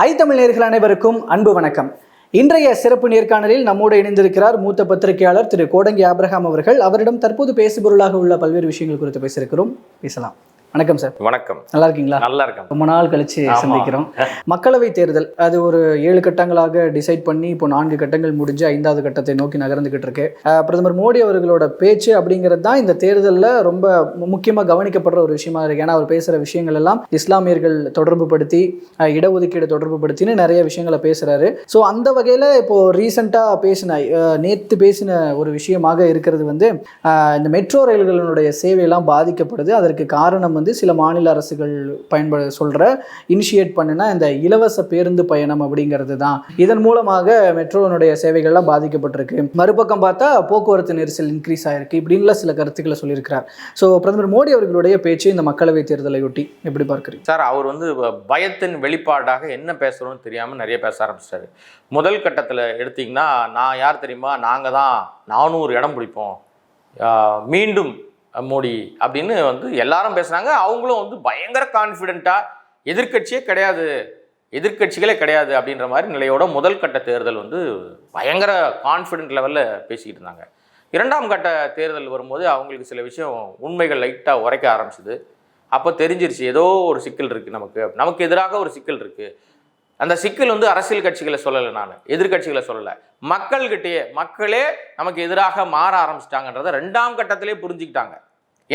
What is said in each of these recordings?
ஐ தமிழ் அனைவருக்கும் அன்பு வணக்கம். இன்றைய சிறப்பு நேர்காணலில் நம்மோடு இணைந்திருக்கிறார் மூத்த பத்திரிகையாளர் திரு கோடங்கி ஆப்ரஹாம் அவர்கள். அவரிடம் தற்போது பேசுபொருளாக உள்ள பல்வேறு விஷயங்கள் குறித்து பேசியிருக்கிறோம். பேசலாம். வணக்கம் சார். வணக்கம். நல்லா இருக்கீங்களா நல்லா இருக்கேன். ரொம்ப நாள் கழிச்சு. சந்திக்கிறோம். மக்களவை தேர்தல் அது ஒரு ஏழு கட்டங்களாக டிசைட் பண்ணி இப்போ நான்கு கட்டங்கள் முடிஞ்சு ஐந்தாவது கட்டத்தை நோக்கி நகர்ந்துகிட்டு இருக்கு. பிரதமர் மோடி அவர்களோட பேச்சு அப்படிங்கிறது தான் இந்த தேர்தலில் ரொம்ப மு- முக்கியமா கவனிக்கப்படுற ஒரு விஷயமா இருக்கு. ஏன்னா அவர் பேசுற விஷயங்கள் எல்லாம் இஸ்லாமியர்கள் தொடர்பு படுத்தி இடஒதுக்கீடு தொடர்பு படுத்தின்னு நிறைய விஷயங்களை பேசுறாரு. ஸோ அந்த வகையில இப்போ ரீசெண்டாக பேசின நேத்து பேசின ஒரு விஷயமாக இருக்கிறது வந்து இந்த மெட்ரோ ரயில்களினுடைய சேவையெல்லாம் பாதிக்கப்படுது. அதற்கு காரணம் வந்து சில மாநில அரசுகள் பயன்பட சொல்கிற இனிஷியேட் பண்ணுனா இந்த இலவச பேருந்து பயணம் அப்படிங்கிறது தான். இதன் மூலமாக மெட்ரோனுடைய சேவைகள்லாம் பாதிக்கப்பட்டிருக்கு. மறுபக்கம் பார்த்தா போக்குவரத்து நெரிசல் இன்க்ரீஸ் ஆயிருக்கு. இப்படின்லாம் சில கருத்துக்களை சொல்லியிருக்கிறார். ஸோ பிரதமர் மோடி அவர்களுடைய பேச்சு இந்த மக்களவை தேர்தலையொட்டி எப்படி பார்க்குறீங்க? சார் அவர் வந்து பயத்தின் வெளிப்பாடாக என்ன பேசுகிறோம்னு தெரியாமல் நிறைய பேச ஆரம்பிச்சிட்டாரு. முதல் கட்டத்தில் எடுத்தீங்கன்னா நான் யார் தெரியுமா? நாங்கள் தான் நானூறு இடம் பிடிப்போம். மீண்டும் மோடி அப்படின்னு வந்து எல்லாரும் பேசுனாங்க அவங்களும் வந்து பயங்கர கான்ஃபிடெண்ட்டாக எதிர்க்கட்சியே கிடையாது எதிர்க்கட்சிகளே கிடையாது அப்படின்ற மாதிரி நிலையோட முதல் கட்ட தேர்தல் வந்து பயங்கர கான்ஃபிடென்ட் லெவலில் பேசிக்கிட்டு இருந்தாங்க. இரண்டாம் கட்ட தேர்தல் வரும்போது அவங்களுக்கு சில விஷயம் உண்மைகள் லைட்டாக உரைக்க ஆரம்பிச்சுது. அப்போ தெரிஞ்சிருச்சு ஏதோ ஒரு சிக்கல் இருக்குது நமக்கு. நமக்கு எதிராக ஒரு சிக்கல் இருக்குது அந்த சிக்கல் வந்து அரசியல் கட்சிகளை சொல்லலை நான் எதிர்க்கட்சிகளை சொல்லலை. மக்கள்கிட்டயே மக்களே நமக்கு எதிராக மாற ஆரம்பிச்சிட்டாங்கன்றதை ரெண்டாம் கட்டத்திலே புரிஞ்சுக்கிட்டாங்க.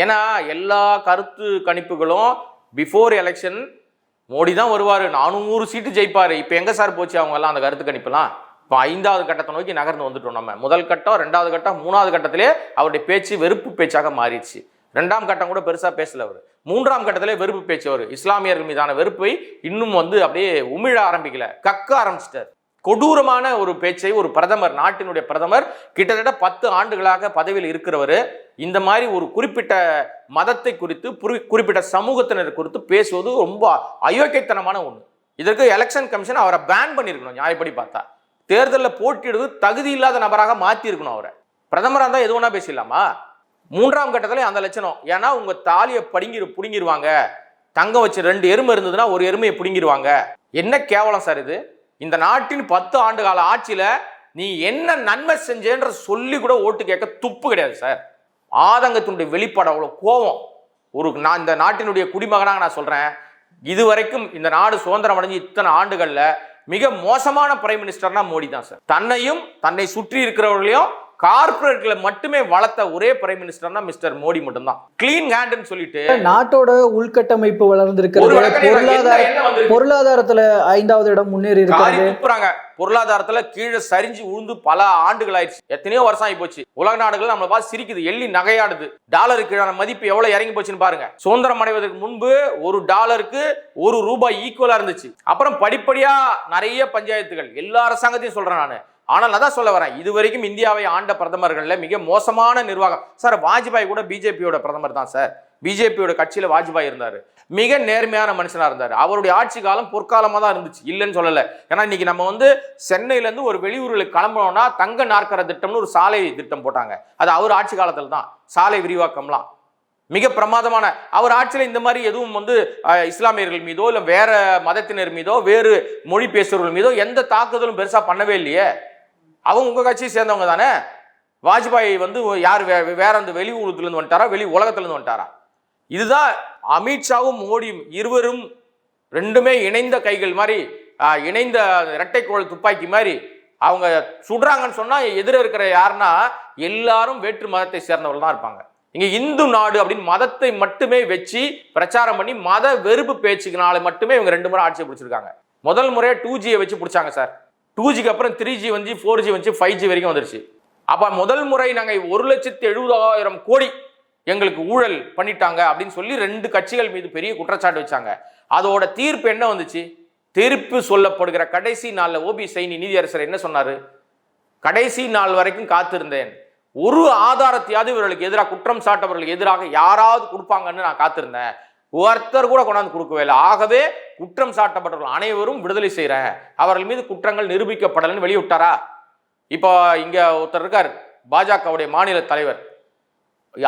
ஏன்னா எல்லா கருத்து கணிப்புகளும் பிஃபோர் எலெக்ஷன் மோடி தான் வருவார். நானூறு சீட்டு ஜெயிப்பார். இப்போ எங்கே சார் போச்சு அவங்கெல்லாம் அந்த கருத்து கணிப்பெல்லாம்? இப்போ ஐந்தாவது கட்டத்தை நோக்கி நகர்ந்து வந்துட்டோம் நம்ம. முதல் கட்டம் ரெண்டாவது கட்டம் மூணாவது கட்டத்திலே அவருடைய பேச்சு வெறுப்பு பேச்சாக மாறிடுச்சு. ரெண்டாம் கட்டம் கூட பெருசாக பேசல அவர். மூன்றாம் கட்டத்திலே வெறுப்பு பேச்சு அவர். இஸ்லாமியர்கள் மீதான வெறுப்பை இன்னும் வந்து அப்படியே உமிழ ஆரம்பிக்கல. கக்க ஆரம்பிச்சிட்டார். கொடூரமான ஒரு பேச்சை ஒரு பிரதமர் நாட்டினுடைய பிரதமர் கிட்டத்தட்ட பத்து ஆண்டுகளாக பதவியில் இருக்கிறவர் இந்த மாதிரி ஒரு குறிப்பிட்ட மதத்தை குறித்து குறிப்பிட்ட சமூகத்தினர் குறித்து பேசுவது ரொம்ப அயோக்கியத்தனமான ஒன்று இதற்கு எலெக்ஷன் கமிஷன் அவரை பேன் பண்ணியிருக்கணும் நியாயப்படி பார்த்தா. தேர்தலில் போட்டியிடுவது தகுதி இல்லாத நபராக மாற்றியிருக்கணும் அவரை. பிரதமராக இருந்தால் எது பேசிடலாமா? மூன்றாம் கட்டத்தில் அந்த லட்சணம். ஏன்னா உங்கள் தாலியை படிங்கிரு பிடுங்கிடுவாங்க தங்கம் வச்சு ரெண்டு எருமை இருந்ததுன்னா ஒரு எருமையை பிடுங்கிடுவாங்க என்ன கேவலம் சார் இது? இந்த நாட்டின் பத்து ஆண்டு கால ஆட்சியில் நீ என்ன நன்மை செஞ்சேன்ற சொல்லி கூட ஓட்டு கேட்க துப்பு கிடையாது சார். ஆதங்கத்தினுடைய வெளிப்பாடு அவ்வளோ கோபம். ஒரு நான் இந்த நாட்டினுடைய குடிமகனாக நான் சொல்கிறேன் இதுவரைக்கும் இந்த நாடு சுதந்திரம் அடைஞ்சு இத்தனை ஆண்டுகளில் மிக மோசமான பிரைம் மினிஸ்டர்னா மோடி தான் சார். தன்னையும் தன்னை சுற்றி இருக்கிறவர்களையும் கார்பரேட்களை மட்டுமே வளர்த்த ஒரே பிரைம் மினிஸ்டர்னா மிஸ்டர் மோடி மட்டும்தான். கிளீன் ஹேண்ட்னு சொல்லிட்டு நாட்டோட உள்கட்டமைப்பு வளர்ந்திருக்கிறது பொருளாதார? பொருளாதாரத்துல ஐந்தாவது இடம் முன்னேறி துப்புறாங்க பொருளாதாரத்துல கீழே சரிஞ்சு உழுந்து பல ஆண்டுகள் ஆயிடுச்சு. எத்தனையோ வருஷம் ஆகி போச்சு. உலக நாடுகள் நம்மளை பார்த்து சிரிக்குது எள்ளி நகையாடுது. டாலருக்கு மதிப்பு எவ்வளவு இறங்கி போச்சுன்னு பாருங்க. சுதந்திரம் அடைவதற்கு முன்பு ஒரு டாலருக்கு ஒரு ரூபாய் ஈக்குவலா இருந்துச்சு. அப்புறம் படிப்படியா நிறைய பஞ்சாயத்துகள் எல்லா அரசாங்கத்தையும் சொல்றேன் நான். ஆனால் நான் தான் சொல்ல வரேன். இது வரைக்கும் இந்தியாவை ஆண்ட பிரதமர்களில் மிக மோசமான நிர்வாகம். சார் வாஜ்பாய் கூட பிஜேபியோட பிரதமர் தான் சார். பிஜேபியோட கட்சியில் வாஜ்பாய் இருந்தார். மிக நேர்மையான மனுஷனாக இருந்தார். அவருடைய ஆட்சி காலம் பொற்காலமாக தான் இருந்துச்சு. இல்லைன்னு சொல்லலை. ஏன்னா இன்னைக்கு நம்ம வந்து சென்னையிலேருந்து ஒரு வெளியூர்களுக்கு கிளம்பணும்னா தங்க நாற்கர திட்டம்னு ஒரு சாலை திட்டம் போட்டாங்க. அது அவர் ஆட்சி காலத்தில் தான் சாலை விரிவாக்கம்லாம். மிக பிரமாதமான. அவர் ஆட்சியில் இந்த மாதிரி எதுவும் வந்து இஸ்லாமியர்கள் மீதோ இல்லை வேற மதத்தினர் மீதோ வேறு மொழி பேசுகிறவர்கள் மீதோ எந்த தாக்குதலும் பெருசாக பண்ணவே இல்லையே. அவங்க உங்கள் கட்சியை சேர்ந்தவங்க தானே? வாஜ்பாய் வந்து யார் வே வேற அந்த வெளி ஊர்லேருந்து வந்துட்டாரா? வெளி உலகத்துலேருந்து வந்துட்டாரா? இதுதான் அமித்ஷாவும் மோடியும் இருவரும் ரெண்டுமே இணைந்த கைகள் மாதிரி இணைந்த இரட்டைக்கோள் துப்பாக்கி மாதிரி அவங்க சுடுறாங்கன்னு சொன்னால் எதிர இருக்கிற யாருன்னா எல்லாரும் வேற்று மதத்தை சேர்ந்தவர்கள் தான் இருப்பாங்க. இங்கே இந்து நாடு அப்படின்னு மதத்தை மட்டுமே வச்சு பிரச்சாரம் பண்ணி மத வெறுப்பு பேச்சுக்குனால மட்டுமே இவங்க ரெண்டு முறை ஆட்சியை பிடிச்சிருக்காங்க. முதல் முறையாக டூ ஜியை வச்சு பிடிச்சாங்க சார். டூ ஜிக்கு அப்புறம் த்ரீ ஜி வந்து ஃபோர் ஜி வந்து ஃபைவ் ஜி வரைக்கும் வந்துருச்சு. அப்போ முதல் முறை நாங்கள் ஒரு லட்சத்தி எழுபதாயிரம் கோடி எங்களுக்கு ஊழல் பண்ணிட்டாங்க அப்படின்னு சொல்லி ரெண்டு கட்சிகள் மீது பெரிய குற்றச்சாட்டு வச்சாங்க. அதோட தீர்ப்பு என்ன வந்துச்சு? தீர்ப்பு சொல்லப்படுகிற கடைசி நாளில் ஓபி சைனி நீதியரசர் என்ன சொன்னார்? கடைசி நாள் வரைக்கும் காத்திருந்தேன். ஒரு ஆதாரத்தையாவது இவர்களுக்கு எதிராக குற்றம் சாட்டவர்களுக்கு எதிராக யாராவது கொடுப்பாங்கன்னு நான் காத்திருந்தேன். ஒருத்தர் கூட கொண்டாந்து கொடுக்கவே இல்லை. ஆகவே குற்றம் சாட்டப்பட்டவர்கள் அனைவரும் விடுதலை செய்கிற அவர்கள் மீது குற்றங்கள் நிரூபிக்கப்படலைன்னு வெளியிட்டாரா? இப்போ இங்கே ஒருத்தர் இருக்கார் பாஜகவுடைய மாநில தலைவர்.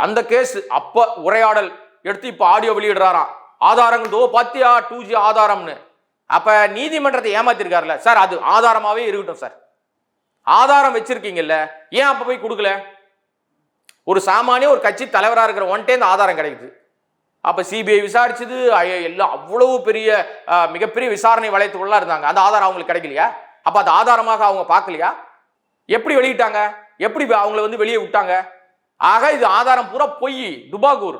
அந்த கேஸ் அப்போ உரையாடல் எடுத்து இப்போ ஆடியோ வெளியிடுறாராம் ஆதாரங்கள் தோ பாத்தியா டூ ஜி ஆதாரம்னு. அப்போ நீதிமன்றத்தை ஏமாத்திருக்காருல்ல. சார் அது ஆதாரமாகவே இருக்கட்டும் சார். ஆதாரம் வச்சிருக்கீங்கல்ல ஏன் அப்போ போய் கொடுக்கல? ஒரு சாமானிய ஒரு கட்சி தலைவராக இருக்கிற ஒன்ட்டே இந்த ஆதாரம் கிடைக்குது. அப்போ சிபிஐ விசாரிச்சது எல்லாம் அவ்வளவு பெரிய மிகப்பெரிய விசாரணை வளையத்துக்குள்ளே இருந்தாங்க. அந்த ஆதாரம் அவங்களுக்கு கிடைக்கலையா? அப்போ அது ஆதாரமாக அவங்க பார்க்கலையா? எப்படி வெளியிட்டாங்க? எப்படி அவங்கள வந்து வெளியே விட்டாங்க? ஆக இது ஆதாரம் பூரா பொய். துபாகூர்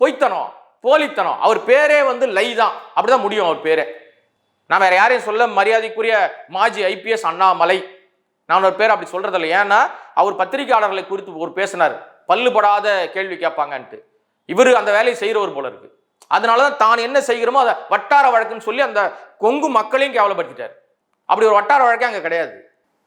பொய்த்தனம். போலித்தனம். அவர் பேரே வந்து லை தான். அப்படிதான் முடியும் அவர் பேரே. நான் வேற யாரையும் சொல்ல மரியாதைக்குரிய மாஜி ஐபிஎஸ் அண்ணாமலை. நான் ஒரு பேர் அப்படி சொல்றதில்லை. ஏன்னா அவர் பத்திரிகையாளர்களை குறித்து ஒரு பேசினார். பல்லுபடாத கேள்வி கேட்பாங்கன்ட்டு. இவர் அந்த வேலையை செய்கிறவர் போல இருக்கு. அதனால தான் தான் என்ன செய்கிறோமோ அதை வட்டார வழக்குன்னு சொல்லி அந்த கொங்கு மக்களையும் கேவலப்படுத்திட்டார். அப்படி ஒரு வட்டார வழக்கே அங்கே கிடையாது.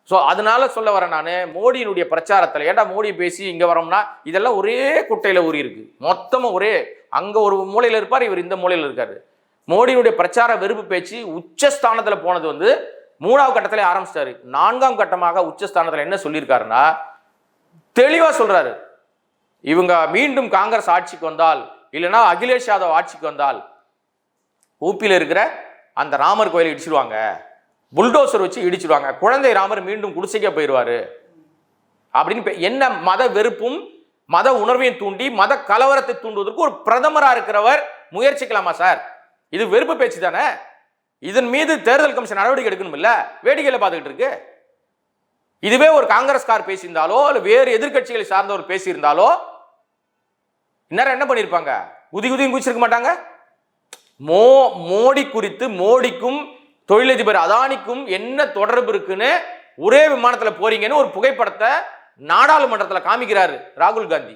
ஸோ அதனால சொல்ல வரேன் நான் மோடியினுடைய பிரச்சாரத்தில் ஏன்டா மோடி பேசி இங்கே வரோம்னா இதெல்லாம் ஒரே குட்டையில் ஊறி இருக்கு. மொத்தமாக ஒரே அங்கே ஒரு மூலையில் இருப்பார் இவர் இந்த மூலையில் இருக்காரு. மோடியினுடைய பிரச்சார வெறுப்பு பேச்சு உச்சஸ்தானத்தில் போனது வந்து மூணாவது கட்டத்திலே ஆரம்பிச்சிட்டாரு. நான்காம் கட்டமாக உச்சஸ்தானத்தில் என்ன சொல்லியிருக்காருன்னா தெளிவாக சொல்கிறாரு இவங்க மீண்டும் காங்கிரஸ் ஆட்சிக்கு வந்தால் இல்லைன்னா அகிலேஷ் யாதவ் ஆட்சிக்கு வந்தால் ஊப்பியில் இருக்கிற அந்த ராமர் கோயிலை இடிச்சிடுவாங்க புல்டோசர் வச்சு இடிச்சிடுவாங்க குழந்தை ராமர் மீண்டும் குடிசைக்க போயிடுவார். அப்படின்னு பே- என்ன மத வெறுப்பும் மத உணர்வையும் தூண்டி மத கலவரத்தை தூண்டுவதற்கு ஒரு பிரதமராக இருக்கிறவர் முயற்சிக்கலாமா சார்? இது வெறுப்பு பேச்சு தானே? இதன் மீது தேர்தல் கமிஷன் நடவடிக்கை எடுக்கணும் இல்லை? வேடிக்கையில் பார்த்துக்கிட்டு இருக்கு. இதுவே ஒரு காங்கிரஸ்கார் பேசியிருந்தாலோ இல்லை வேறு எதிர்க்கட்சிகளை சார்ந்தவர் பேசியிருந்தாலோ இந்நேரம் என்ன பண்ணியிருப்பாங்க குதி குதின்னு குதிச்சிருக்க மாட்டாங்க? மோ மோடி குறித்து மோடிக்கும் தொழிலதிபர் அதானிக்கும் என்ன தொடர்பு இருக்குன்னு ஒரே விமானத்துல போறீங்கன்னு ஒரு புகைப்படத்தை நாடாளுமன்றத்துல காமிக்கிறாரு ராகுல் காந்தி.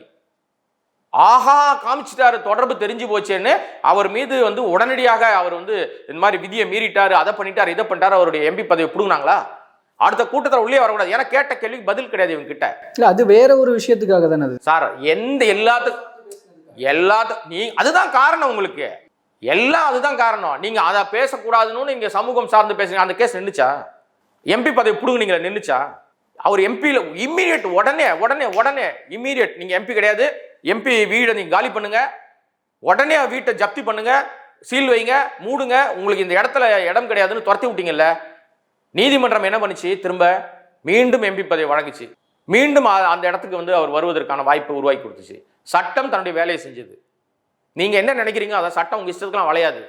ஆஹா காமிச்சிட்டாரு தொடர்பு தெரிஞ்சு போச்சேன்னு அவர் மீது வந்து உடனடியாக அவர் வந்து இந்த மாதிரி விதியை மீறிட்டாரு அதை பண்ணிட்டாரு இதை பண்ணிட்டாரு அவருடைய எம்பி பதவி பிடுங்கினாங்களா? அடுத்த கூட்டத்தில் உள்ளே வரக்கூடாது. ஏன்னா கேட்ட கேள்விக்கு பதில் கிடையாது இவங்க கிட்ட. இல்ல அது வேற ஒரு விஷயத்துக்காக தானே அது? சார் எந்த எல்லாத்துக்கும் எல்லாத்த நீ அதுதான் காரணம் உங்களுக்கு. எல்லாம் அதுதான் காரணம். நீங்க அதை பேசக்கூடாதுன்னு நீங்க சமூகம் சார்ந்து பேசுங்க அந்த கேஸ் நின்னுச்சா? எம்பி பதவி பிடுங்குனீங்களா நின்றுச்சா அவர் எம்பியில் இம்மீடியட் உடனே உடனே உடனே இம்மீடியட் நீங்கள் எம்பி கிடையாது. எம்பி வீடை நீங்கள் காலி பண்ணுங்க. உடனே வீட்டை ஜப்தி பண்ணுங்க. சீல் வைங்க மூடுங்க. உங்களுக்கு இந்த இடத்துல இடம் கிடையாதுன்னு துரத்தி விட்டீங்கல்ல. நீதிமன்றம் என்ன பண்ணுச்சு? திரும்ப மீண்டும் எம்பி பதவி வழங்குச்சு. மீண்டும் அந்த இடத்துக்கு வந்து அவர் வருவதற்கான வாய்ப்பை உருவாக்கி கொடுத்துச்சு. சட்டம் தன்னுடைய வேலையை செஞ்சது. நீங்கள் என்ன நினைக்கிறீங்க அதை சட்டம் உங்கள் இஷ்டத்துக்குலாம் வளையாது.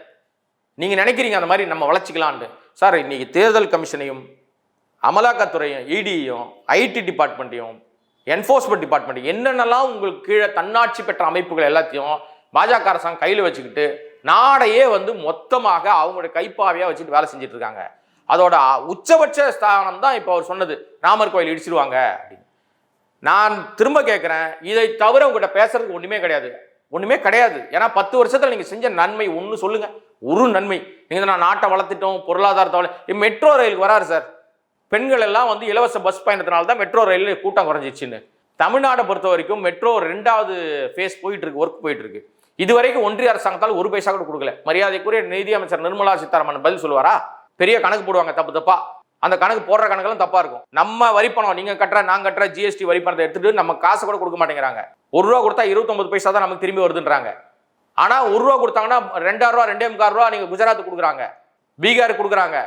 நீங்கள் நினைக்கிறீங்க அந்த மாதிரி நம்ம வளர்ச்சிக்கலான்ட்டு சார் இன்றைக்கி தேர்தல் கமிஷனையும் அமலாக்கத்துறையும் இடியையும் ஐடி டிபார்ட்மெண்ட்டையும் என்ஃபோர்ஸ்மெண்ட் டிபார்ட்மெண்ட் என்னென்னலாம் உங்களுக்கு கீழே தன்னாட்சி பெற்ற அமைப்புகள் எல்லாத்தையும் பாஜக அரசாங்கம் கையில் வச்சுக்கிட்டு நாடையே வந்து மொத்தமாக அவங்களுடைய கைப்பாவையாக வச்சுட்டு வேலை செஞ்சுட்டு இருக்காங்க. அதோட உச்சபட்ச ஸ்தானம் தான் இப்போ அவர் சொன்னது. ராமர் கோயில் இடிச்சிடுவாங்க அப்படின்னு. நான் திரும்ப கேட்குறேன் இதை தவிர உங்கள்கிட்ட பேசுறதுக்கு ஒன்றுமே கிடையாது. ஒன்றுமே கிடையாது. ஏன்னா பத்து வருஷத்தில் நீங்கள் செஞ்ச நன்மை ஒன்று சொல்லுங்கள் ஒரு நன்மை. நீங்கள் நான் நாட்டை வளர்த்துட்டோம் பொருளாதாரத்தை வள மெட்ரோ ரயிலுக்கு வராரு சார். பெண்கள் எல்லாம் வந்து இலவச பஸ் பயணத்தினால தான் மெட்ரோ ரயில் கூட்டம் குறைஞ்சிச்சுன்னு தமிழ்நாடை பொறுத்த வரைக்கும் மெட்ரோ ரெண்டாவது ஃபேஸ் போயிட்டு இருக்கு ஒர்க் போயிட்டு இருக்கு இது வரைக்கும் ஒன்றிய அரசாங்கத்தால் ஒரு பைசா கூட கொடுக்கல. மரியாதைக்குரிய நிதியமைச்சர் நிர்மலா சீதாராமன் பதில் சொல்லுவாரா? பெரிய கணக்கு போடுவாங்க தப்பு தப்பா. அந்த கணக்கு போடுற கணக்கெல்லாம் தப்பா இருக்கும். நம்ம வரி பணம் நீங்க கட்டுற நான் கட்டுற ஜிஎஸ்டி வரி பணத்தை எடுத்துட்டு நம்ம காசு கூட கொடுக்க மாட்டேங்கிறாங்க. ஒரு ரூபா கொடுத்தா இருபத்தொன்பது பைசா தான் நமக்கு திரும்பி வருதுன்றாங்க. ஆனா ஒரு ரூபா கொடுத்தாங்கன்னா ரெண்டாயிரம் ரூபா ரெண்டே முக்கால் ரூபா நீங்க குஜராத் கொடுக்குறாங்க. பீகார் கொடுக்குறாங்க.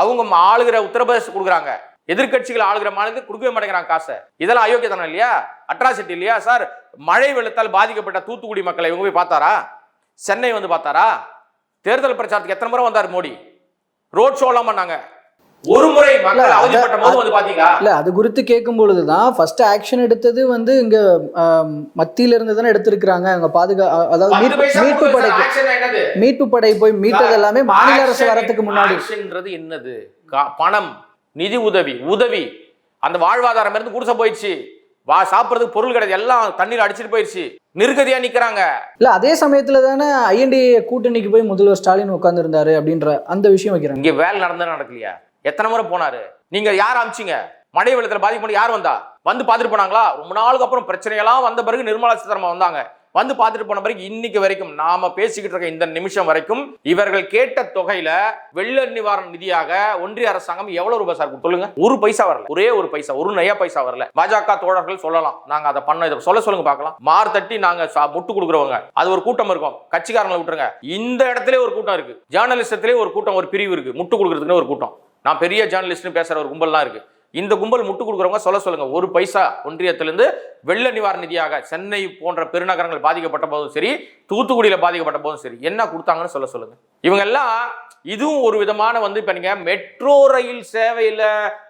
அவங்க ஆளுகிற உத்தரப்பிரதேச கொடுக்குறாங்க. எதிர்க்கட்சிகள் ஆளுகிற மாநிலத்துக்கு கொடுக்கவே மாட்டேங்கிறாங்க காசை. இதெல்லாம் அயோக்கியத்தனம் இல்லையா? அட்ராசிட்டி இல்லையா சார்? மழை வெள்ளத்தால் பாதிக்கப்பட்ட தூத்துக்குடி மக்களை இவங்க போய் பார்த்தாரா? சென்னை வந்து பார்த்தாரா? தேர்தல் பிரச்சாரத்துக்கு எத்தனை முறை வந்தார் மோடி? ரோட் ஷோ பண்ணாங்க. ஒரு முறை இல்ல, அத- வந்து பாத்தீங்களா? இல்ல அது குறித்து கேட்கும் பொழுது தான் ஃபர்ஸ்ட் ஆக்ஷன் எடுத்தது வந்து இங்க மத்தியில இருந்து தானே எடுத்திருக்கிறாங்க. அவங்க பாதுகா அதாவது மீட்பு படைக்கு மீட்பு படை போய் மீட்டது எல்லாமே மாநில அரசு வரத்துக்கு முன்னாடி. என்னது? பணம் நிதி உதவி உதவி. அந்த வாழ்வாதாரம் இருந்து குடிசை போயிடுச்சு. வா சாப்பிடுறதுக்கு பொருள் கிடையாது. எல்லாம் தண்ணீர் அடிச்சிட்டு போயிடுச்சு. நிர்கதியா நிக்கிறாங்க. இல்ல அதே சமயத்துல தானே ஐஎன்டி கூட்டணிக்கு போய் முதல்வர் ஸ்டாலின் உட்கார்ந்து இருந்தாரு அப்படின்ற அந்த விஷயம் வைக்கிறாங்க. இங்க வேலை நடந்தா நடக்கலையா? எத்தனை முறை போனாரு? நீங்க யார் அமிச்சிங்க? மழை வெள்ளத்தில் பாதிக்கப்பட்டு யார் வந்தா? வந்து பார்த்துட்டு போனாங்களா? ரொம்ப நாளுக்கு அப்புறம் பிரச்சனையெல்லாம் வந்த பிறகு நிர்மலா சீதாராமன் வந்தாங்க. வந்து பார்த்துட்டு போன பிறகு இன்னைக்கு வரைக்கும் நாம பேசிக்கிட்டு இருக்க இந்த நிமிஷம் வரைக்கும் இவர்கள் கேட்ட தொகையில வெள்ள நிவாரண நிதியாக ஒன்றிய அரசாங்கம் எவ்வளவு ரூபாய் சார் சொல்லுங்க? ஒரு பைசா வரல. ஒரே ஒரு பைசா ஒரு நயா பைசா வரல. பாஜக தோழர்கள் சொல்லலாம். நாங்க அதை பண்ண இதை சொல்ல சொல்லுங்க பார்க்கலாம். மார் தட்டி நாங்க சா- முட்டு கொடுக்குறவங்க. அது ஒரு கூட்டம் இருக்கும். கட்சிக்காரங்களை விட்டுருங்க. இந்த இடத்துல ஒரு கூட்டம் இருக்கு. ஜேர்னலிசத்திலே ஒரு கூட்டம் ஒரு பிரிவு இருக்கு. முட்டு கொடுக்கறதுக்குன்னு ஒரு கூட்டம். நான் பெரிய ஜேர்னலிஸ்ட்னு பேசுகிற ஒரு கும்பல்லாம் இருக்கு. இந்த கும்பல் முட்டு கொடுக்குறவங்க சொல்ல சொல்லுங்க. ஒரு பைசா ஒன்றியத்திலிருந்து வெள்ள நிவாரண நிதியாக சென்னை போன்ற பெருநகரங்கள் பாதிக்கப்பட்ட போதும் சரி தூத்துக்குடியில் பாதிக்கப்பட்ட போதும் சரி என்ன கொடுத்தாங்கன்னு சொல்ல சொல்லுங்க. இவங்க எல்லாம் இதுவும் ஒரு விதமான வந்து இப்போ நீங்கள் மெட்ரோ ரயில் சேவையில்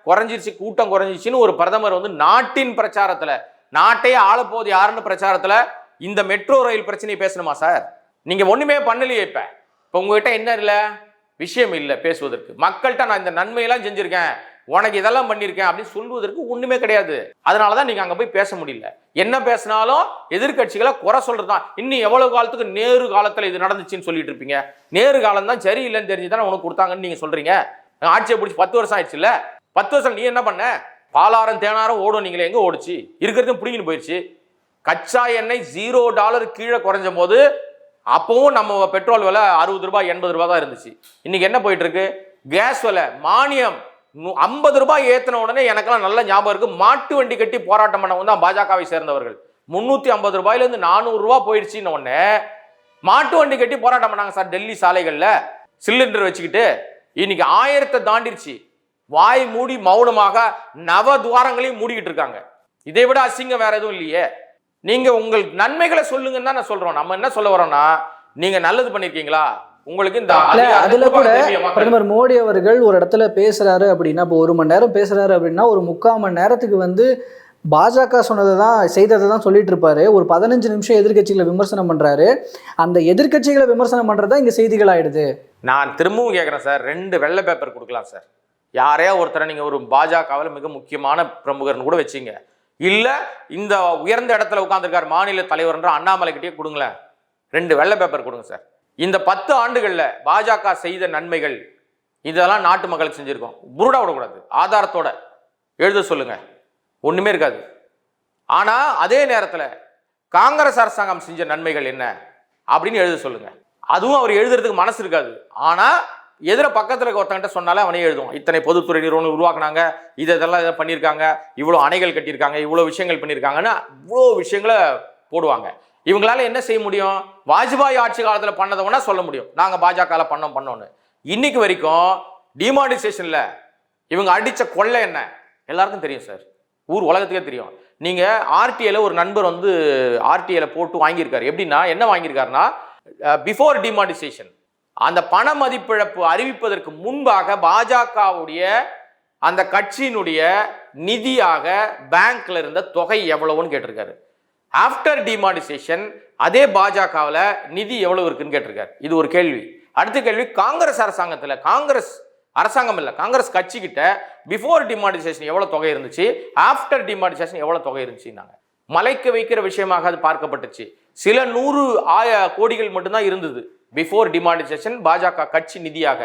குறைஞ்சிருச்சு கூட்டம் குறைஞ்சிருச்சுன்னு ஒரு பிரதமர் வந்து நாட்டின் பிரச்சாரத்தில் நாட்டையே ஆளப்போகுது யாருன்னு பிரச்சாரத்தில் இந்த மெட்ரோ ரயில் பிரச்சனையை பேசணுமா சார்? நீங்கள் ஒன்றுமே பண்ணலையே இப்போ. இப்போ உங்ககிட்ட என்ன இல்லை? விஷயம் இல்லை பேசுவதற்கு. மக்கள்கிட்ட நான் இந்த நன்மையெல்லாம் செஞ்சுருக்கேன் உனக்கு இதெல்லாம் பண்ணியிருக்கேன் அப்படின்னு சொல்வதற்கு ஒன்றுமே கிடையாது. அதனால தான் நீங்கள் அங்கே போய் பேச முடியல. என்ன பேசினாலும் எதிர்க்கட்சிகளை குறை சொல்கிறது தான் இன்னும் எவ்வளோ காலத்துக்கு நேரு காலத்தில் இது நடந்துச்சுன்னு சொல்லிட்டு இருப்பீங்க? நேரு காலம் தான் சரியில்லைன்னு தெரிஞ்சு தானே உனக்கு கொடுத்தாங்கன்னு நீங்கள் சொல்கிறீங்க ஆட்சியை பிடிச்சி பத்து வருஷம் ஆயிடுச்சுல்ல? பத்து வருஷம் நீ என்ன பண்ண? பாலாரம் தேனாரம் ஓடும். நீங்களே எங்கே ஓடுச்சு? இருக்கிறதும் பிடிங்கின்னு போயிடுச்சு கச்சா எண்ணெய் ஜீரோ டாலர் கீழே குறைஞ்ச போது அப்பவும் நம்ம பெட்ரோல் விலை அறுபது ரூபாய் எண்பது ரூபாய் தான் இருந்துச்சு. இன்னைக்கு என்ன போயிட்டு இருக்கு கேஸ் விலை மானியம் ஐம்பது ரூபாய் ஏத்தின உடனே எனக்கெல்லாம் நல்ல ஞாபகம் இருக்கு. மாட்டு வண்டி கட்டி போராட்டம் பண்ணவங்க தான் பாஜகவை சேர்ந்தவர்கள். முன்னூத்தி ஐம்பது ரூபாயிலேருந்து நானூறு ரூபாய் போயிடுச்சுன்னு உடனே மாட்டு வண்டி கட்டி போராட்டம் பண்ணாங்க சார் டெல்லி சாலைகளில். சிலிண்டர் வச்சுக்கிட்டு இன்னைக்கு ஆயிரத்தை தாண்டிருச்சு. வாய் மூடி மௌனமாக நவ துவாரங்களையும் மூடிக்கிட்டு இருக்காங்க. இதை விட அசிங்கம் வேற எதுவும் இல்லையே. நீங்க உங்கள் நன்மைகளை சொல்லுங்கன்னு தான் நான் சொல்றோம். நம்ம என்ன சொல்ல வரோம்னா நீங்க நல்லது பண்ணிருக்கீங்களா? உங்களுக்கு இந்த அதுல கூட? பிரதமர் மோடி அவர்கள் ஒரு இடத்துல பேசுறாரு அப்படின்னா இப்போ ஒரு மணி நேரம் பேசுறாரு அப்படின்னா ஒரு முக்கால் மணி நேரத்துக்கு வந்து பாஜக சொன்னதை தான் செய்ததை தான் சொல்லிட்டு இருப்பாரு. ஒரு பதினஞ்சு நிமிஷம் எதிர்க்கட்சிகளை விமர்சனம் பண்றாரு. அந்த எதிர்க்கட்சிகளை விமர்சனம் பண்றதா இங்க செய்திகள் ஆயிடுது. நான் திரும்பவும் கேட்குறேன் சார். ரெண்டு வெள்ளை பேப்பர் கொடுக்கலாம் சார். யாரையா ஒருத்தரை நீங்கள் ஒரு பாஜகவில் மிக முக்கியமான பிரமுகர்னு கூட வச்சிங்க. இல்லை இந்த உயர்ந்த இடத்துல உட்காந்துருக்கார் மாநில தலைவர்ன்ற அண்ணாமலைக்கிட்டே கொடுங்களேன். ரெண்டு வெள்ளை பேப்பர் கொடுங்க சார். இந்த பத்து ஆண்டுகளில் பாஜக செய்த நன்மைகள் இதெல்லாம் நாட்டு மக்களுக்கு செஞ்சுருக்கோம். புருடா விடக்கூடாது ஆதாரத்தோட. எழுத சொல்லுங்கள் ஒன்றுமே இருக்காது. ஆனால் அதே நேரத்தில் காங்கிரஸ் அரசாங்கம் செஞ்ச நன்மைகள் என்ன? அப்படின்னு எழுத சொல்லுங்கள் அதுவும் அவர் எழுதுறதுக்கு மனசு இருக்காது. ஆனால் எதிர பக்கத்தில் இருக்க ஒருத்தங்கிட்ட சொன்னாலே அவனே எழுதுவான். இத்தனை பொதுத்துறை நிறுவனம் உருவாக்குனாங்க இது இதெல்லாம் இதை பண்ணியிருக்காங்க இவ்வளோ அணைகள் கட்டியிருக்காங்க இவ்வளோ விஷயங்கள் பண்ணியிருக்காங்கன்னா இவ்வளோ விஷயங்களை போடுவாங்க. இவங்களால என்ன செய்ய முடியும்? வாஜ்பாய் ஆட்சி காலத்தில் பண்ணதவனா சொல்ல முடியும். நாங்கள் பாஜகவில் பண்ணோம் பண்ணோன்னு இன்னைக்கு வரைக்கும் டிமானிசேஷனில் இவங்க அடித்த கொள்ளை என்ன? எல்லாருக்கும் தெரியும் சார். ஊர் உலகத்துக்கே தெரியும். நீங்கள் ஆர்டிஐயில் ஒரு நண்பர் வந்து ஆர்டிஐயில் போட்டு வாங்கியிருக்காரு. எப்படின்னா என்ன வாங்கியிருக்காருன்னா பிஃபோர் டிமானிசேஷன் அந்த பண மதிப்பிழப்பு அறிவிப்பதற்கு முன்பாக பாஜகவுடைய அந்த கட்சியினுடைய நிதியாக பேங்க்ல இருந்த தொகை எவ்வளவுன்னு கேட்டிருக்காரு. ஆஃப்டர் டிமானிசேஷன் அதே பாஜகவில் நிதி எவ்வளவு இருக்குன்னு கேட்டிருக்காரு. இது ஒரு கேள்வி. அடுத்த கேள்வி காங்கிரஸ் அரசாங்கத்தில் காங்கிரஸ் அரசாங்கம் இல்லை காங்கிரஸ் கட்சி கிட்ட பிஃபோர் டிமானிசேஷன் எவ்வளோ தொகை இருந்துச்சு? ஆஃப்டர் டிமானிசேஷன் எவ்வளோ தொகை இருந்துச்சுன்னாங்க. மலைக்க வைக்கிற விஷயமாக அது பார்க்கப்பட்டுச்சு. சில நூறு ஆய கோடிகள் மட்டும்தான் இருந்தது. பிஃபோர் டிமானிசேஷன் பாஜக கட்சி நிதியாக.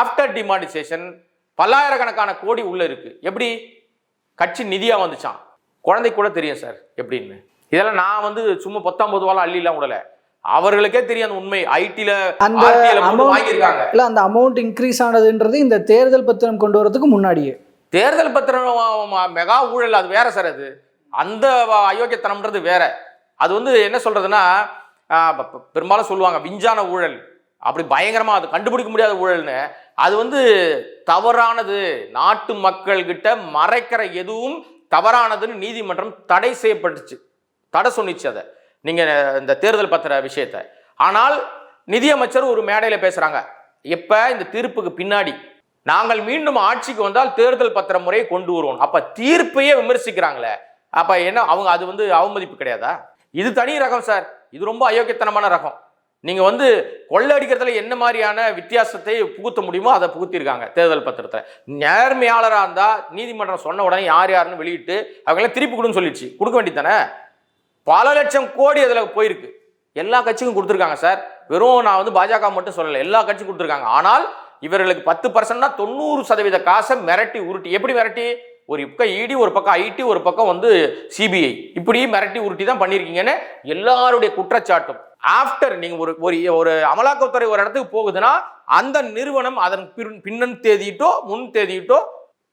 ஆஃப்டர் டிமானிசேஷன் பல்லாயிரக்கணக்கான கோடி உள்ள இருக்கு. எப்படி? கட்சி நிதியா வந்துச்சான் குழந்தைக்கு கூட தெரியும் சார். எப்படின்னு. இதெல்லாம் நான் வந்து சும்மா பத்தாம் பொதுவாலாம் அள்ளிலாம் விடல. அவர்களுக்கே தெரியும் அந்த உண்மை. ஐடில வாங்கியிருக்காங்க. இல்ல அந்த அமௌண்ட் இன்க்ரீஸ் ஆனதுன்றது இந்த தேர்தல் பத்திரம் கொண்டு வரதுக்கு முன்னாடியே. தேர்தல் பத்திரம் மெகா ஊழல் அது வேற சார் அது. அந்த அயோக்கியத்தனம்ன்றது வேற. அது வந்து என்ன சொல்றதுன்னா பெரும்பாலும் சொல்லுவாங்க விஞ்ஞான ஊழல். அப்படி பயங்கரமாக அது கண்டுபிடிக்க முடியாத ஊழல்னு. அது வந்து தவறானது. நாட்டு மக்கள்கிட்ட மறைக்கிற எதுவும் தவறானதுன்னு நீதிமன்றம் தடை செய்யப்பட்டுச்சு. தடை சொன்னிச்சு அதை. நீங்கள் இந்த தேர்தல் பத்திர விஷயத்தை. ஆனால் நிதியமைச்சர் ஒரு மேடையில் பேசுகிறாங்க இப்போ இந்த தீர்ப்புக்கு பின்னாடி நாங்கள் மீண்டும் ஆட்சிக்கு வந்தால் தேர்தல் பத்திர முறையை கொண்டு வருவோம். அப்போ தீர்ப்பையே விமர்சிக்கிறாங்களே. அப்போ என்ன அவங்க அது வந்து அவமதிப்பு கிடையாதா? இது தனி ரகம் சார். இது ரொம்ப அயோக்கியத்தனமான ரகம். நீங்கள் வந்து கொள்ளை அடிக்கிறதுல என்ன மாதிரியான வித்தியாசத்தை புகுத்த முடியுமோ அதை புகுத்திருக்காங்க தேர்தல் பத்திரத்தை நேர்மையாளராக இருந்தால் நீதிமன்றம் சொன்ன உடனே யார் யாருன்னு வெளியிட்டு அவங்களாம் திருப்பி கொடுன்னு சொல்லிடுச்சு. கொடுக்க வேண்டியதானே பல லட்சம் கோடி அதில் போயிருக்கு. எல்லா கட்சிக்கும் கொடுத்துருக்காங்க சார். வெறும் நான் வந்து பாஜக மட்டும் சொல்லலை எல்லா கட்சியும் கொடுத்துருக்காங்க. ஆனால் இவர்களுக்கு பத்து பர்சன்ட்னா தொண்ணூறு சதவீத காசை மிரட்டி உருட்டி. எப்படி மிரட்டி? ஒரு பக்கம் இடி ஒரு பக்கம் ஐடி ஒரு பக்கம் வந்து சிபிஐ இப்படி மிரட்டி உருட்டி தான் பண்ணியிருக்கீங்கன்னு எல்லாருடைய குற்றச்சாட்டும். ஆஃப்டர் நீங்கள் ஒரு ஒரு ஒரு அமலாக்கத்துறை ஒரு இடத்துக்கு போகுதுன்னா அந்த நிறுவனம் அதன் பின் பின்னன் தேதியிட்டோ முன் தேதியிட்டோ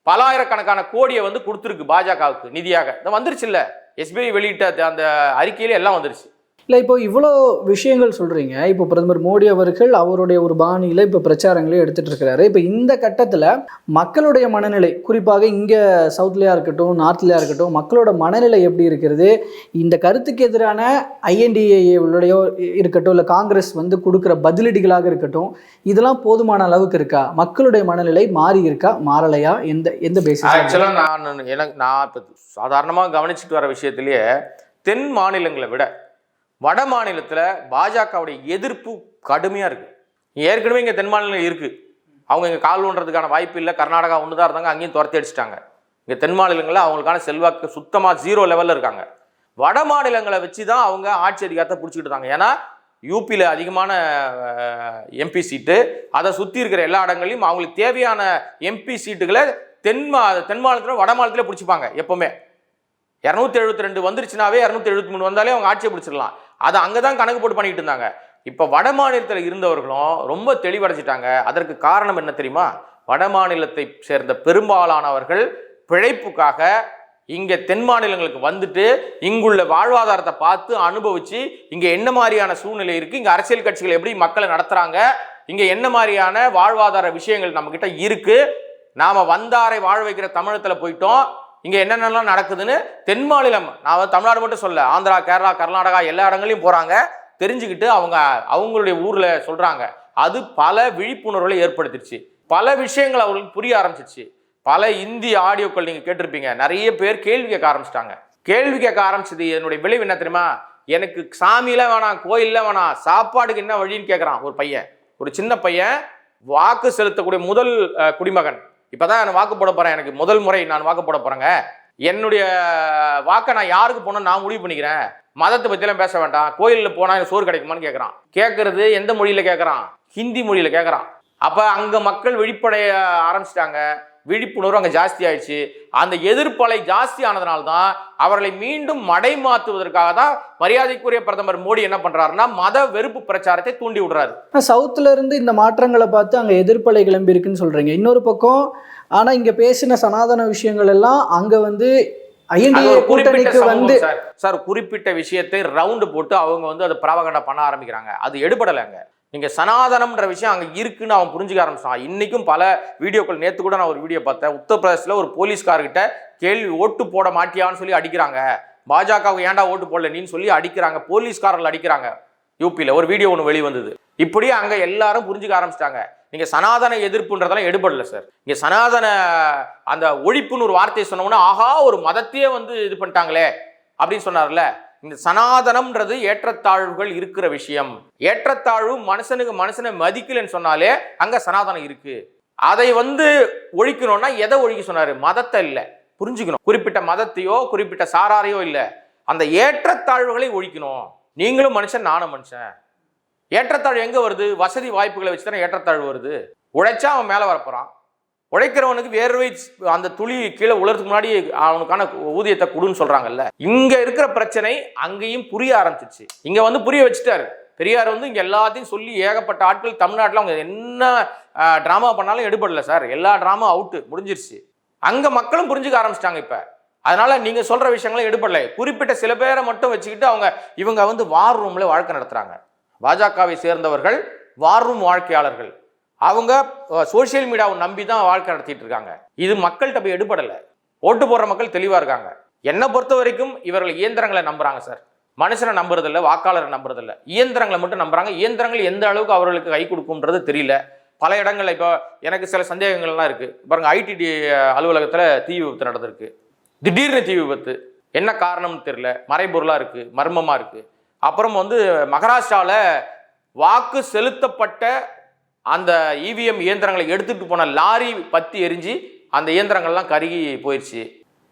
பலாயிரக்கணக்கான கோடியை வந்து கொடுத்துருக்கு பாஜகவுக்கு நிதியாக. இந்த வந்துருச்சு இல்லை எஸ்பிஐ வெளியிட்ட அந்த அறிக்கையில எல்லாம் வந்துருச்சு. இல்லை இப்போ இவ்வளோ விஷயங்கள் சொல்கிறீங்க இப்போ பிரதமர் மோடி அவர்கள் அவருடைய ஒரு பாணியில் இப்போ பிரச்சாரங்களே எடுத்துகிட்டு இருக்கிறாரு. இப்போ இந்த கட்டத்தில் மக்களுடைய மனநிலை குறிப்பாக இங்கே சவுத்லேயா இருக்கட்டும் நார்த்லேயா இருக்கட்டும் மக்களோட மனநிலை எப்படி இருக்கிறது? இந்த கருத்துக்கு எதிரான ஐஎன்டிஏஏ இருக்கட்டும் இல்லை காங்கிரஸ் வந்து கொடுக்குற பதிலடிகளாக இருக்கட்டும் இதெல்லாம் போதுமான அளவுக்கு இருக்கா? மக்களுடைய மனநிலை மாறி இருக்கா? மாறலையா? எந்த எந்த பேசிஸ் ஆக்சுவலாக நான் எனக்கு நான் இப்போ சாதாரணமாக கவனிச்சுட்டு வர விஷயத்திலேயே தென் மாநிலங்களை விட வட மாநிலத்தில் பாஜகவுடைய எதிர்ப்பு கடுமையாக இருக்குது ஏற்கனவே இங்கே தென் மாநிலம் இருக்குது அவங்க இங்கே கால் ஒன்றதுக்கான வாய்ப்பு இல்லை. கர்நாடகா ஒன்று தான் இருந்தாங்க அங்கேயும் துரத்தி அடிச்சிட்டாங்க. இங்கே தென் மாநிலங்களில் அவங்களுக்கான செல்வாக்கு சுத்தமாக ஜீரோ லெவலில் இருக்காங்க. வட மாநிலங்களை வச்சு தான் அவங்க ஆட்சி அதிகாரத்தை பிடிச்சிக்கிட்டு இருக்காங்க. ஏன்னா யூபியில் அதிகமான எம்பி சீட்டு அதை சுற்றி இருக்கிற எல்லா இடங்களையும் அவங்களுக்கு தேவையான எம்பி சீட்டுகளை தென் மா தென் மாநிலத்தில் வட மாநிலத்தில் பிடிச்சிப்பாங்க எப்பவுமே. இரநூத்தி எழுபத்தி ரெண்டு வந்துருச்சுனாவே இரநூத்தி எழுபத்தி மூணு வந்தாலே அவங்க ஆட்சியை பிடிச்சிடலாம். அதை அங்கே தான் கணக்கு போட்டு பண்ணிட்டு இருந்தாங்க. இப்போ வட மாநிலத்தில் இருந்தவர்களும் ரொம்ப தெளிவடைஞ்சிட்டாங்க. அதற்கு காரணம் என்ன தெரியுமா? வட மாநிலத்தை சேர்ந்த பெரும்பாலானவர்கள் பிழைப்புக்காக இங்கே தென் மாநிலங்களுக்கு வந்துட்டு இங்குள்ள வாழ்வாதாரத்தை பார்த்து அனுபவிச்சு இங்கே என்ன மாதிரியான சூழ்நிலை இருக்குது இங்கே அரசியல் கட்சிகள் எப்படி மக்களை நடத்துகிறாங்க இங்கே என்ன மாதிரியான வாழ்வாதார விஷயங்கள் நம்மக்கிட்ட இருக்குது நாம் வந்தாரை வாழ வைக்கிற தமிழத்தில் போயிட்டோம். இங்கே என்னென்னலாம் நடக்குதுன்னு தென் மாநிலம் நான் தமிழ்நாடு மட்டும் சொல்ல ஆந்திரா கேரளா கர்நாடகா எல்லா இடங்களையும் போகிறாங்க தெரிஞ்சுக்கிட்டு அவங்க அவங்களுடைய ஊரில் சொல்கிறாங்க அது பல விழிப்புணர்வுகளை ஏற்படுத்திடுச்சு. பல விஷயங்கள் அவங்களுக்கு புரிய ஆரம்பிச்சிச்சு பல இந்தி ஆடியோக்கள் நீங்கள் கேட்டிருப்பீங்க. நிறைய பேர் கேள்வி கேட்க ஆரம்பிச்சிட்டாங்க. கேள்வி கேட்க ஆரம்பிச்சது என்னுடைய விளைவு என்ன தெரியுமா? எனக்கு சாமியில் வேணாம் கோயிலில் வேணாம் சாப்பாடுக்கு என்ன வழின்னு கேட்குறான் ஒரு பையன். ஒரு சின்ன பையன் வாக்கு செலுத்தக்கூடிய முதல் குடிமகன். இப்போ தான் நான் வாக்கு போட போகிறேன் எனக்கு முதல் முறை நான் வாக்கு போட போகிறேங்க என்னுடைய வாக்கை நான் யாருக்கு போகணும்னு நான் முடிவு பண்ணிக்கிறேன். மதத்தை பற்றிலாம் பேச வேண்டாம். கோயிலில் போனால் எனக்கு சோறு கிடைக்குமான்னு கேட்குறான் கேட்குறது எந்த மொழியில் கேட்குறான் ஹிந்தி மொழியில் கேட்குறான் அப்போ அங்கே மக்கள் வெளிப்படைய ஆரம்பிச்சிட்டாங்க. விழிப்புணர்வு அங்க ஜாஸ்தி ஆயிடுச்சு அந்த எதிர்ப்பலை ஜாஸ்தி ஆனதுனால தான் அவர்களை மீண்டும் மடை மாற்றுவதற்காக தான் மரியாதைக்குரிய பிரதமர் மோடி என்ன பண்றாருன்னா மத வெறுப்பு பிரச்சாரத்தை தூண்டி விடுறாரு. சவுத்துல இருந்து இந்த மாற்றங்களை பார்த்து அங்க எதிர்ப்பலை கிளம்பி இருக்குன்னு சொல்றீங்க. இன்னொரு பக்கம் ஆனா இங்க பேசின சனாதன விஷயங்கள் எல்லாம் அங்க வந்து கூட்டணிக்கு வந்து சார். சார் குறிப்பிட்ட விஷயத்தை ரவுண்டு போட்டு அவங்க வந்து அதை பிரபகண்டா பண்ண ஆரம்பிக்கிறாங்க. அது எடுபடலைங்க. நீங்கள் சனாதனம்ன்ற விஷயம் அங்கே இருக்குன்னு அவன் புரிஞ்சுக்க ஆரம்பிச்சான். இன்றைக்கும் பல வீடியோக்கள் நேற்று கூட நான் ஒரு வீடியோ பார்த்தேன். உத்தரப்பிரதேசத்தில் ஒரு போலீஸ்கார்கிட்ட கேள்வி ஓட்டு போட மாட்டியான்னு சொல்லி அடிக்கிறாங்க. பாஜகவுக்கு ஏன்டா ஓட்டு போடல நீன்னு சொல்லி அடிக்கிறாங்க. போலீஸ்காரர்கள் அடிக்கிறாங்க. யூபியில் ஒரு வீடியோ ஒன்று வெளிவந்தது. இப்படி அங்கே எல்லாரும் புரிஞ்சுக்க ஆரம்பிச்சிட்டாங்க. நீங்கள் சனாதன எதிர்ப்புன்றதெல்லாம் எடுபடல சார். இங்கே சனாதன அந்த ஒழிப்புன்னு ஒரு வார்த்தையை சொன்னோம்னா ஆஹா ஒரு மதத்தையே வந்து இது பண்ணிட்டாங்களே அப்படின்னு சொன்னார்ல. இந்த சனாதனம்ன்றது ஏற்றத்தாழ்வுகள் இருக்கிற விஷயம். ஏற்றத்தாழ்வு மனுஷனுக்கு மனுஷனை மதிக்கலைன்னு சொன்னாலே அங்க சனாதனம் இருக்கு. அதை வந்து ஒழிக்கணும்னா எதை ஒழிக்க சொன்னாரு? மதத்தை இல்லை. புரிஞ்சுக்கணும். குறிப்பிட்ட மதத்தையோ குறிப்பிட்ட சாராரையோ இல்லை. அந்த ஏற்றத்தாழ்வுகளை ஒழிக்கணும். நீங்களும் மனுஷன் நானும் மனுஷன். ஏற்றத்தாழ்வு எங்க வருது? வசதி வாய்ப்புகளை வச்சு தானே ஏற்றத்தாழ்வு வருது. உழைச்சா அவன் மேலே வரப்போறான். உழைக்கிறவனுக்கு வேர்வை அந்த துளி கீழே உலர்றதுக்கு முன்னாடி அவனுக்கான ஊதியத்தை கொடுன்னு சொல்றாங்கல்ல. இங்க இருக்கிற பிரச்சனை அங்கேயும் புரிய ஆரம்பிச்சிச்சு இங்க வந்து புரிய வச்சுட்டாரு. பெரியார் வந்து இங்க எல்லாத்தையும் சொல்லி ஏகப்பட்ட ஆட்கள் தமிழ்நாட்டில் அவங்க என்ன ட்ராமா பண்ணாலும் எடுபடல சார். எல்லா ட்ராமா அவுட்டு முடிஞ்சிருச்சு. அங்க மக்களும் புரிஞ்சுக்க ஆரம்பிச்சிட்டாங்க இப்ப. அதனால நீங்க சொல்ற விஷயங்களும் எடுபடல. குறிப்பிட்ட சில பேரை மட்டும் வச்சுக்கிட்டு அவங்க இவங்க வந்து வார் ரூம்ல வாழ்க்கை நடத்துறாங்க. பாஜகவை சேர்ந்தவர்கள் வார் ரூம் வாழ்க்கையாளர்கள். அவங்க சோஷியல் மீடியாவை நம்பி தான் வாழ்க்கை நடத்திட்டு இருக்காங்க. இது மக்கள்கிட்ட போய் எடுபடலை. ஓட்டு போடுற மக்கள் தெளிவாக இருக்காங்க. என்னை பொறுத்த வரைக்கும் இவர்கள் இயந்திரங்களை நம்புறாங்க சார் மனுஷனை நம்புறதில்ல வாக்காளரை நம்புறதில்ல. இயந்திரங்களை மட்டும் நம்புறாங்க. இயந்திரங்கள் எந்த அளவுக்கு அவர்களுக்கு கை கொடுக்கும்ன்றது தெரியல. பல இடங்களில் இப்போ எனக்கு சில சந்தேகங்கள்லாம் இருக்கு. பாருங்க ஐடிடி அலுவலகத்தில் தீ விபத்து நடந்திருக்கு. திடீர்னு தீ விபத்து. என்ன காரணம்னு தெரியல. மறைபொருளாக இருக்கு மர்மமாக இருக்கு. அப்புறம் வந்து மகாராஷ்டிராவில் வாக்கு செலுத்தப்பட்ட அந்த இவிஎம் இயந்திரங்களை எடுத்துட்டு போன லாரி பத்தி எரிஞ்சு அந்த இயந்திரங்கள்லாம் கருகி போயிடுச்சு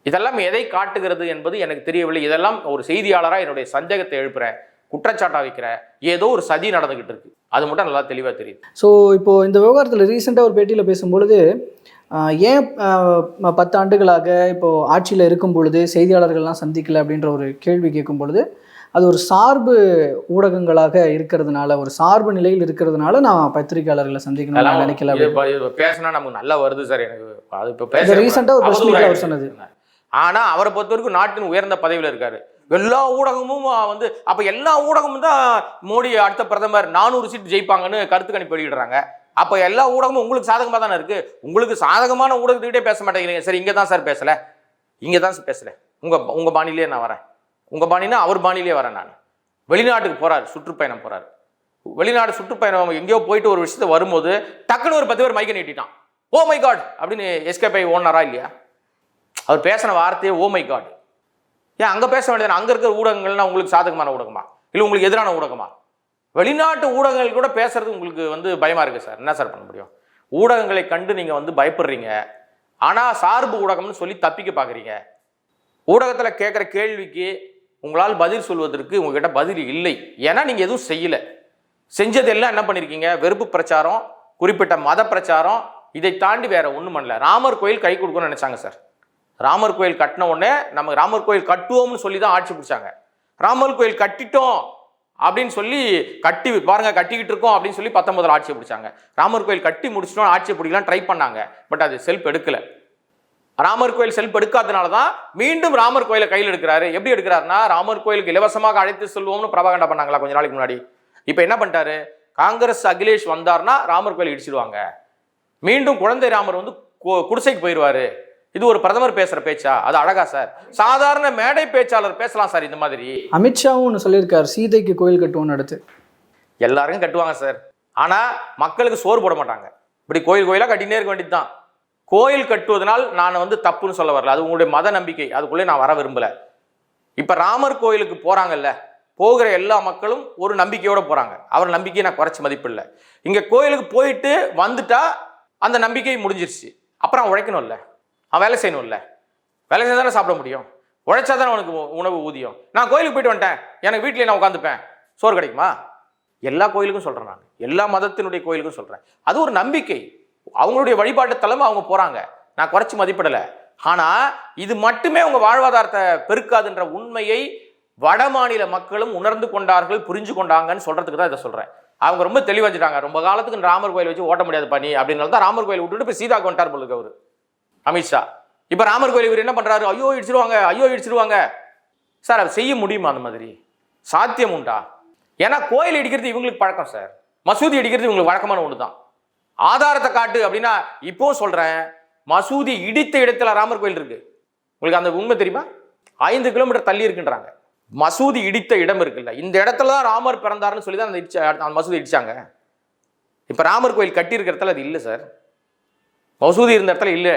இதெல்லாம் எதை காட்டுகிறது என்பது எனக்கு தெரியவில்லை. இதெல்லாம் ஒரு செய்தியாளராக என்னுடைய சந்தேகத்தை எழுப்புறேன் குற்றச்சாட்டாக வைக்கிறேன் ஏதோ ஒரு சதி நடந்துக்கிட்டு இருக்கு. அது மட்டும் நல்லா தெளிவாக தெரியுது. ஸோ இப்போ இந்த விவகாரத்தில் ரீசெண்டாக ஒரு பேட்டியில் பேசும்பொழுது ஏன் பத்து ஆண்டுகளாக இப்போது ஆட்சியில் இருக்கும் பொழுது செய்தியாளர்கள்லாம் சந்திக்கலை அப்படின்ற ஒரு கேள்வி கேட்கும் பொழுது அது ஒரு சார்பு ஊடகங்களாக இருக்கிறதுனால ஒரு சார்பு நிலையில் இருக்கிறதுனால நான் பத்திரிகையாளர்களை அதெல்லாம் நினைக்கல பேசினா நமக்கு நல்லா வருது சார் எனக்கு. அது இப்போ பேச ரீசெண்டாக ஒரு பிரஸ் மீட்ல அவர் சொன்னது. ஆனா அவரை பொறுத்த வரைக்கும் நாட்டின் உயர்ந்த பதவியில இருக்காரு. எல்லா ஊடகமும் வந்து அப்ப எல்லா ஊடகமும் தான் மோடி அடுத்த பிரதமர் நானூறு சீட் ஜெயிப்பாங்கன்னு கருத்து கணிப்பு வெளியிடுறாங்க. அப்ப எல்லா ஊடகமும் உங்களுக்கு சாதகமா தானே இருக்கு? உங்களுக்கு சாதகமான ஊடகத்துக்கிட்டே பேச மாட்டேங்கிறீங்க. சரி இங்க தான் சார் பேசல. இங்க தான் சார் பேசல. உங்க உங்க பாணியிலே நான் வரேன். உங்கள் பாணினா அவர் பாணியிலே வரேன் நான். வெளிநாட்டுக்கு போகிறார் சுற்றுப்பயணம் போகிறார் வெளிநாடு சுற்றுப்பயணம் எங்கேயோ போயிட்டு ஒரு விஷயத்த வரும்போது டக்குன்னு ஒரு பத்து பேர் மைக்க நீட்டிட்டான். Oh my God! அப்படின்னு எஸ்கேபை ஓனரா இல்லையா? அவர் பேசின வார்த்தையே ஓ மை காட்! ஏன் அங்கே பேச வேண்டியது அங்கே இருக்கிற ஊடகங்கள்னா உங்களுக்கு சாதகமான ஊடகமா? இல்லை உங்களுக்கு எதிரான ஊடகமா? வெளிநாட்டு ஊடகங்கள் கூட பேசுறது உங்களுக்கு வந்து பயமாக இருக்குது சார். என்ன சார் பண்ண முடியும்? ஊடகங்களை கண்டு நீங்கள் வந்து பயப்படுறீங்க. ஆனால் சார்பு ஊடகம்னு சொல்லி தப்பிக்க பார்க்குறீங்க ஊடகத்தில் கேட்குற கேள்விக்கு உங்களால் பதில் சொல்வதற்கு உங்ககிட்ட பதில் இல்லை. ஏன்னா நீங்கள் எதுவும் செய்யலை. செஞ்சதெல்லாம் என்ன பண்ணியிருக்கீங்க வெறுப்பு பிரச்சாரம் குறிப்பிட்ட மத பிரச்சாரம் இதை தாண்டி வேற ஒன்றும் பண்ணல. ராமர் கோயில் கை கொடுக்கணும்னு நினச்சாங்க சார். ராமர் கோயில் கட்டின உடனே நம்ம ராமர் கோயில் கட்டுவோம்னு சொல்லி தான் ஆட்சி பிடிச்சாங்க. ராமர் கோயில் கட்டிட்டோம் அப்படின்னு சொல்லி கட்டி பாருங்க கட்டிக்கிட்டு இருக்கோம் அப்படின்னு சொல்லி பத்தொன்பதுல ஆட்சியை பிடிச்சாங்க. ராமர் கோயில் கட்டி முடிச்சிட்டோம் ஆட்சியை பிடிக்கலாம் ட்ரை பண்ணாங்க. பட் அது செல்ஃப் எடுக்கலை ராமர் கோயில் செல்ஃப் எடுக்காதனால தான் மீண்டும் ராமர் கோயிலை கையில் எடுக்கிறாரு. எப்படி எடுக்கிறாருன்னா ராமர் கோயிலுக்கு இலவசமாக அழைத்து செல்வோம்னு பிரபாகண்டா பண்ணாங்களா கொஞ்ச நாளைக்கு முன்னாடி. இப்போ என்ன பண்ணிட்டாரு? காங்கிரஸ் அகிலேஷ் வந்தார்னா ராமர் கோயில் இடிச்சிடுவாங்க. மீண்டும் குழந்தை ராமர் வந்து குடிசைக்கு போயிடுவாரு. இது ஒரு பிரதமர் பேசுற பேச்சா? அது அழகா சார். சாதாரண மேடை பேச்சாளர் பேசலாம் சார் இந்த மாதிரி. அமித்ஷாவும் ஒன்று சொல்லியிருக்கார் சீதைக்கு கோயில் கட்டுவோம்னு அடுத்து. எல்லாருக்கும் கட்டுவாங்க சார். ஆனா மக்களுக்கு சோறு போட மாட்டாங்க. இப்படி கோயில் கோயிலா கட்டினே இருக்க வேண்டியது தான் கோயில் கட்டுவதனால் நான் வந்து தப்புன்னு சொல்ல வரல. அது உங்களுடைய மத நம்பிக்கை. அதுக்குள்ளே நான் வர விரும்பல. இப்போ ராமர் கோயிலுக்கு போகிறாங்கல்ல போகிற எல்லா மக்களும் ஒரு நம்பிக்கையோடு போகிறாங்க அவர் நம்பிக்கையை நான் குறைச்சி மதிப்பில்லை இங்கே கோயிலுக்கு போயிட்டு வந்துட்டா அந்த நம்பிக்கை முடிஞ்சிருச்சு. அப்புறம் அவன் உழைக்கணும்ல. அவன் வேலை செய்யணும்ல. வேலை செஞ்சா தானே சாப்பிட முடியும். உழைச்சா தானே உனக்கு உணவு ஊதியம். நான் கோயிலுக்கு போயிட்டு வந்துட்டேன். எனக்கு வீட்டிலே நான் உட்காந்துப்பேன். சோறு கிடைக்குமா? எல்லா கோயிலுக்கும் சொல்கிறேன் நான். எல்லா மதத்தினுடைய கோயிலுக்கும் சொல்கிறேன் அது ஒரு நம்பிக்கை. அவங்களுடைய வழிபாட்டு தலைமை அவங்க போகிறாங்க நான் குறைச்சி மதிப்பிடலை. ஆனால் இது மட்டுமே உங்கள் வாழ்வாதாரத்தை பெருக்காதுன்ற உண்மையை வட மாநில மக்களும் உணர்ந்து கொண்டார்கள் புரிஞ்சு கொண்டாங்கன்னு சொல்கிறதுக்கு தான் இதை சொல்கிறேன் அவங்க ரொம்ப தெளிவாச்சுட்டாங்க ரொம்ப காலத்துக்கு ராமர் கோயில் வச்சு ஓட்ட முடியாது பண்ணி அப்படின்னால தான் ராமர் கோயில் விட்டுட்டு போய் சீதா வந்துட்டார் பொழுது அவர் அமித்ஷா இப்போ ராமர் கோயில் இவர் என்ன பண்ணுறாரு ஐயோ இடிச்சிருவாங்க ஐயோ இடிச்சிருவாங்க. சார் அதை செய்ய முடியுமா அந்த மாதிரி? சாத்தியம் உண்டா? ஏன்னா கோயில் இடிக்கிறது இவங்களுக்கு பழக்கம் சார். மசூதி இடிக்கிறது இவங்களுக்கு வழக்கமான ஒன்று தான் ஆதாரத்தை காட்டு அப்படின்னா இப்போ சொல்றேன் மசூதி இடித்த இடத்துல ராமர் கோயில் இருக்கு. உங்களுக்கு அந்த உண்மை தெரியுமா? ஐந்து கிலோமீட்டர் தள்ளி இருக்குன்றாங்க. மசூதி இடித்த இடம் இருக்குல்ல இந்த இடத்துல தான் ராமர் பிறந்தாருன்னு சொல்லி தான் அந்த இடிச்ச அந்த மசூதி இடிச்சாங்க. இப்போ ராமர் கோயில் கட்டி இடத்துல அது இல்லை சார் மசூதி இருந்த இடத்துல இல்லை.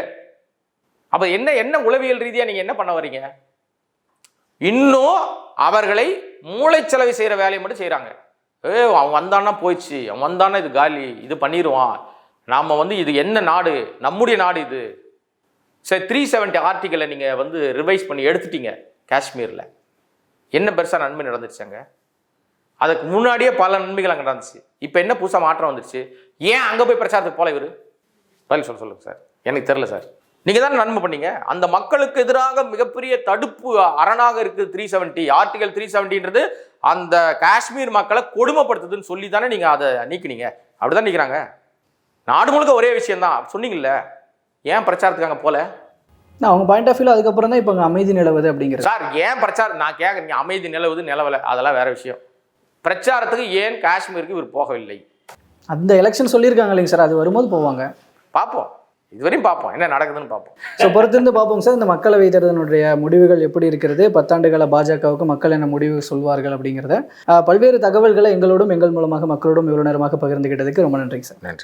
அப்போ என்ன என்ன உளவியல் ரீதியாக நீங்கள் என்ன பண்ண வரீங்க இன்னும் அவர்களை மூளைச்சலவை செய்கிற வேலையை மட்டும் செய்கிறாங்க ஏ அவன் வந்தான்னா போயிடுச்சு. அவன் வந்தான்னா இது காலி இது பண்ணிடுவான் நாம் வந்து இது என்ன நாடு? நம்முடைய நாடு இது. சரி த்ரீ செவன்ட்டி ஆர்டிக்கலை நீங்கள் வந்து ரிவைஸ் பண்ணி எடுத்துட்டீங்க காஷ்மீரில். என்ன பெருசாக நன்மை நடந்துருச்சாங்க அதுக்கு முன்னாடியே பல நன்மைகள் அங்கே நடந்துச்சு. இப்போ என்ன புதுசாக மாற்றம் வந்துருச்சு? ஏன் அங்கே போய் பிரச்சாரத்துக்கு போல இவர்? பதில் சொல்ல சொல்லுங்கள் சார். எனக்கு தெரில சார். நீங்க தானே நன்மை பண்ணீங்க? அந்த மக்களுக்கு எதிராக மிகப்பெரிய தடுப்பு அரணாக இருக்குது த்ரீ செவன்ட்டி ஆர்டிகல் த்ரீ செவன்ட்டின்றது அந்த காஷ்மீர் மக்களை கொடுமைப்படுத்துதுன்னு சொல்லி தானே நீங்க அதை நீக்கினீங்க. அப்படிதான் நீக்கிறாங்க. நாடு முழுக்க ஒரே விஷயம்தான். சொன்னீங்கல்ல? ஏன் பிரச்சாரத்துக்கு அங்கே போல? நான் அவங்க பாயிண்ட் ஆஃப் வியூல அதுக்கப்புறம் தான் இப்போ அங்கே அமைதி நிலவுது அப்படிங்கிறது. சார் ஏன் பிரச்சாரம்? நான் கேட்குறீங்க அமைதி நிலவுது நிலவலை. அதெல்லாம் வேற விஷயம். பிரச்சாரத்துக்கு ஏன் காஷ்மீருக்கு இவர் போகவில்லை? அந்த எலெக்ஷன் சொல்லியிருக்காங்க இல்லைங்க சார். அது வரும்போது போவாங்க. பார்ப்போம். இதுவரையும் பார்ப்போம். என்ன நடக்குதுன்னு பார்ப்போம். ஸோ பொறுத்திருந்து பார்ப்போம் சார். இந்த மக்களவை தேர்தலினுடைய முடிவுகள் எப்படி இருக்கிறது? பத்தாண்டுகால பாஜகவுக்கு மக்கள் என்ன முடிவு சொல்வார்கள் அப்படிங்கிறத பல்வேறு தகவல்களை எங்களோடும் எங்கள் மூலமாக மக்களோடும் இவ்வளோ நேரமாக பகிர்ந்துகிட்டதுக்கு ரொம்ப நன்றிங்க சார். நன்றி.